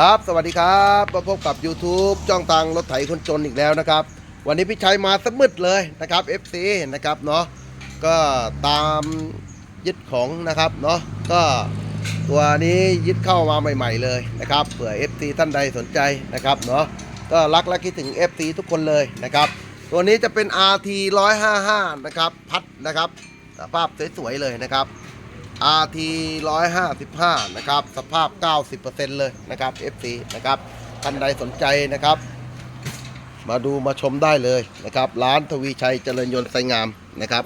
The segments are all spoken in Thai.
ครับ สวัสดีครับมาพบกับ YouTube จ้องตังรถไถคนจนอีกแล้วนะครับ วันนี้พี่ชัยมาสมืดเลยนะครับ FC นะครับเนาะก็ตามยึดของนะครับเนาะก็ตัวนี้ยึดเข้ามาใหม่ ๆเลยนะครับเผื่อ FC ท่านใดสนใจนะครับเนาะก็รักและคิดถึง FC ทุกคนเลยนะครับ ตัวนี้จะเป็น RT 155 นะครับ พัดนะครับสภาพสวยๆเลยนะครับ RT 155 นะครับ สภาพ 90%เลยนะครับ FC นะครับท่านใดสนใจนะครับ มาดูมาชมได้เลยนะครับ ร้านทวีชัยเจริญยนต์ไซงามนะครับ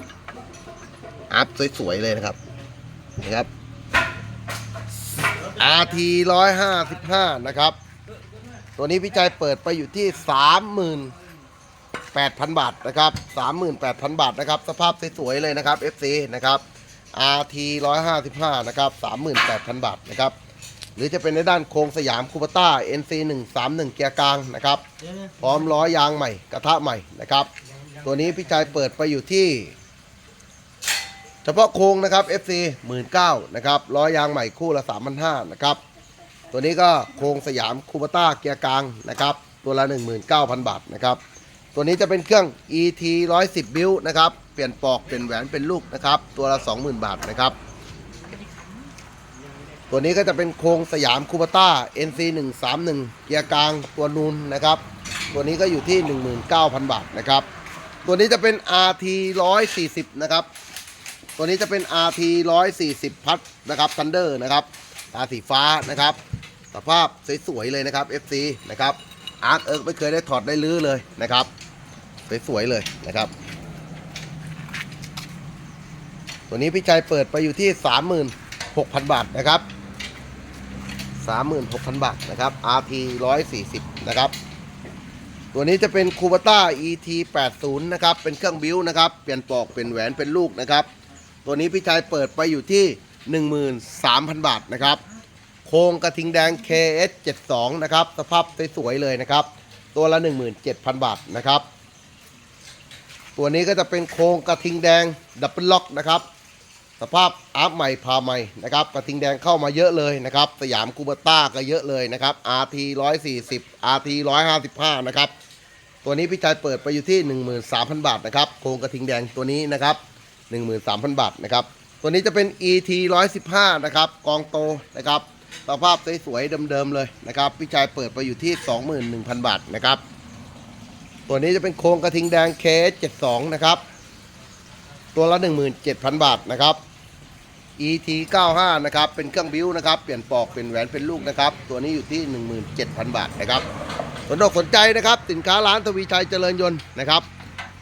อัพสวยๆเลยนะครับนะครับ RT 155 นะครับ ตัวนี้พี่ชัยเปิดไปอยู่ที่38,000 บาทนะครับ 38,000 บาทนะครับ สภาพสวยๆเลยนะครับ FC นะครับ RT 155 นะครับ 38,000 บาทนะครับ หรือจะเป็นในด้านโครงสยามคูปต้า NC 131เกียร์กลางนะครับ พร้อมล้อยางใหม่กระทะใหม่นะครับ ตัวนี้พี่ชายเปิดไปอยู่ที่ เฉพาะโครงนะครับ FC 19,000นะครับล้อยางใหม่คู่ละ 3,500นะครับตัวนี้ก็โครงสยามคูปต้าเกียร์กลางนะครับ ตัวละ 19,000 บาทนะครับ ตัวนี้จะเป็นเครื่อง ET 110บิลนะครับ เปลี่ยนปอกเปลี่ยนแหวนเป็นลูกนะครับ ตัวละ 20,000 บาทนะครับ ตัวนี้ก็จะเป็นโครงสยามคูปต้า NC 131เกียร์กลางตัวนูนนะครับ ตัวนี้ก็อยู่ที่ 19,000 บาทนะครับ ตัวนี้จะเป็น RT 140นะครับ ตัวนี้จะเป็น RT 140พัดนะครับ Thunder นะครับตาสีฟ้านะครับสภาพสวยๆเลยนะครับ FC นะครับอาร์คเอิร์กไม่เคยได้ถอดได้ลื้อเลยนะครับสวยๆเลยนะครับ ตัวนี้พี่ชัยเปิดไปอยู่ที่ 36,000 บาทนะครับ 36,000 บาทนะครับ RT 140 นะครับ ตัวนี้จะเป็นคูบ a ต้า ET 80นะครับ เป็นเครื่องบิ้วนะครับ เปลี่ยนปลอก เป็นแหวน เป็นลูกนะครับ ตัวนี้พี่ชัยเปิดไปอยู่ที่ 13,000 บาทนะครับ โครงกระทิงแดง KS 72นะครับ สภาพสวยๆเลยนะครับ ตัวละ 17,000 บาทนะครับตัวนี้ก็จะเป็นโครงกระทิงแดงดับเบิลล็อกนะครับ สภาพอัพใหม่พาใหม่นะครับกระทิงแดงเข้ามาเยอะเลยนะครับสยามคูเบต้าก็เยอะเลยนะครับ RT 140 RT 155นะครับตัวนี้พี่ชายเปิดไปอยู่ที่ 13,000 บาทนะครับโครงกระทิงแดงตัวนี้นะครับ 13,000 บาทนะครับตัวนี้จะเป็น ET 115นะครับกองโตนะครับสภาพสวยๆเดิมๆเลยนะครับพี่ชายเปิดไปอยู่ที่ 21,000 บาทนะครับตัวนี้จะเป็นโครงกระทิงแดง KS72 นะครับตัวละ 17,000 บาทนะครับ ET 95นะครับเป็นเครื่องบิวนะครับเปลี่ยนปอกเป็นแหวนเป็นลูกนะครับตัวนี้อยู่ที่ 17,000 บาทนะครับสนอกสนใจนะครับสินค้าร้านทวีชัยเจริญยนต์นะครับ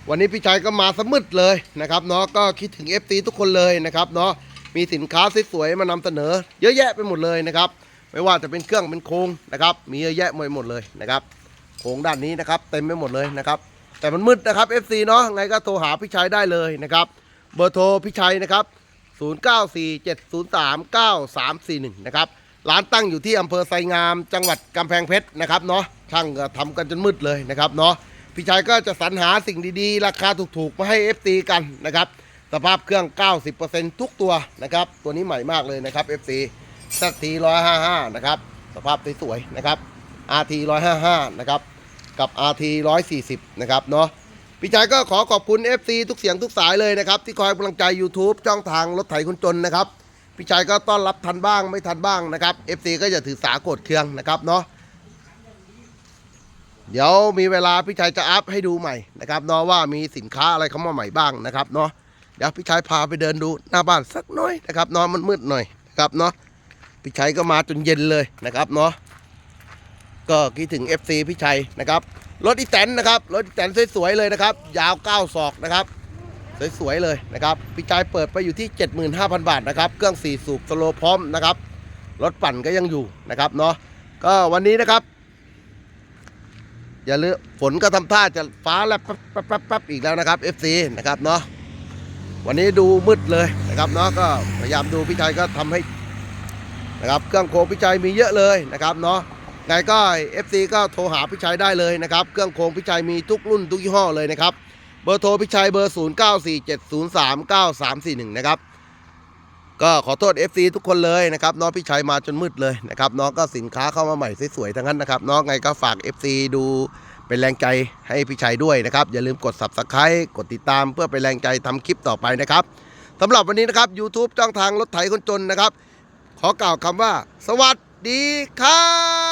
วันนี้พี่ชัยก็มาสมืดเลยนะครับเนาะก็คิดถึง FC ทุกคนเลยนะครับเนาะมีสินค้าสวยๆมานำเสนอ เยอะแยะไปหมดเลยนะครับไม่ว่าจะเป็นเครื่องเป็นโครงนะครับมีเยอะแยะไปหมดเลยนะครับโครงด้านนี้นะครับเต็มไปหมดเลยนะครับแต่มันมืดนะครับ FC เนาะไงก็โทรหาพี่ชัยได้เลยนะครับเบอร์โทรพี่ชัยนะครับ 0947039341 นะครับ ร้านตั้งอยู่ที่อำเภอไซงาม จังหวัดกำแพงเพชรนะครับเนาะช่างก็ทำกันจนมืดเลยนะครับเนาะพี่ชัยก็จะสรรหาสิ่งดีๆ ราคาถูกๆ มาให้ FC กันนะครับสภาพเครื่อง 90%ทุกตัวนะครับ ตัวนี้ใหม่มากเลยนะครับ FC ZT 155 นะครับ สภาพสวยๆนะครับ RT 155 นะครับ กับ RT 140 นะครับเนาะ พี่ชายก็ขอขอบคุณ FC ทุกเสียงทุกสายเลยนะครับ ที่คอยกำลังใจ YouTube ช่องทางรถไถคนจนนะครับพี่ชายก็ต้อนรับทันบ้างไม่ทันบ้างนะครับ FC ก็อย่าถือสาโกรธเคืองนะครับเนาะเดี๋ยวมีเวลาพี่ชายจะอัพให้ดูใหม่นะครับเนาะว่ามีสินค้าอะไรเข้ามาใหม่บ้างนะครับเนาะเดี๋ยวพี่ชายพาไปเดินดูหน้าบ้านสักหน่อยนะครับเนาะมันมืดหน่อยนะครับเนาะพี่ชายก็มาจนเย็นเลยนะครับเนาะก็คิดถึง FC พี่ชัยนะครับ รถอีแตนนะครับ รถอีแตนสวยๆเลยนะครับ ยาว 9 ศอกนะครับสวยๆเลยนะครับพี่จายเปิดไปอยู่ที่ 75,000 บาทนะครับ เครื่อง4สูบสโลพร้อมนะครับ รถปั่นก็ยังอยู่นะครับเนาะ ก็วันนี้นะครับ อย่าลืมฝนก็ทำท่าจะฟ้าแลบแป๊บแป๊บแป๊บแป๊บอีกแล้วนะครับ FC นะครับเนาะ วันนี้ดูมืดเลยนะครับเนาะ ก็พยายามดูพี่ชัยก็ทำให้นะครับ เครื่องโคพี่ชัยมีเยอะเลยนะครับเนาะ ไงก็ FC ก็โทรหาพี่ชัยได้เลยนะครับ เครื่องโครงพี่ชัยมีทุกรุ่นทุกยี่ห้อเลยนะครับ เบอร์โทรพี่ชัยเบอร์ 0947039341 นะครับ ก็ขอโทษ FC ทุกคนเลยนะครับน้องพี่ชัยมาจนมืดเลยนะครับน้องก็สินค้าเข้ามาใหม่สวยๆทั้งนั้นนะครับน้องไงก็ฝาก FC ดูเป็นแรงใจให้พี่ชัยด้วยนะครับ อย่าลืมกด Subscribe กดติดตามเพื่อเป็นแรงใจทำคลิปต่อไปนะครับสำหรับวันนี้นะครับ YouTube จ้องทางรถไถคนจนนะครับ ขอกล่าวคำว่า สวัสดีครับ